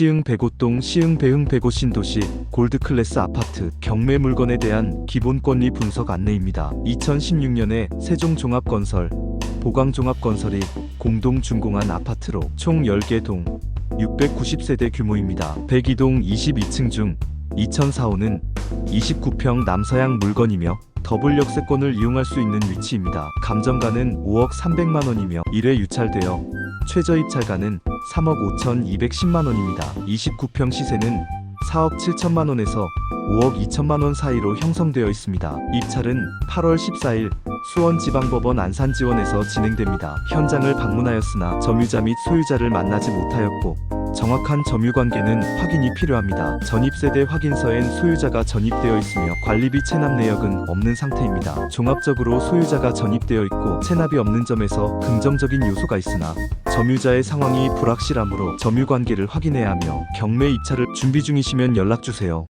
시흥 백오동 시흥 배흥 백오 신도시 골드클래스 아파트 경매 물건에 대한 기본 권리 분석 안내입니다. 2016년에 세종종합건설 보강종합건설이 공동 준공한 아파트로 총 10개 동 690세대 규모입니다. 102동 22층 중 2004호는 29평 남서양 물건이며 더블 역세권을 이용할 수 있는 위치입니다. 감정가는 5억 300만 원이며 1회 유찰되어 최저 입찰가는 3억 5,210만 원입니다. 29평 시세는 4억 7천만 원에서 5억 2천만 원 사이로 형성되어 있습니다. 입찰은 8월 14일 수원지방법원 안산지원에서 진행됩니다. 현장을 방문하였으나 점유자 및 소유자를 만나지 못하였고 정확한 점유 관계는 확인이 필요합니다. 전입세대 확인서엔 소유자가 전입되어 있으며 관리비 체납 내역은 없는 상태입니다. 종합적으로 소유자가 전입되어 있고 체납이 없는 점에서 긍정적인 요소가 있으나 점유자의 상황이 불확실하므로 점유 관계를 확인해야 하며 경매 입찰을 준비 중이시면 연락 주세요.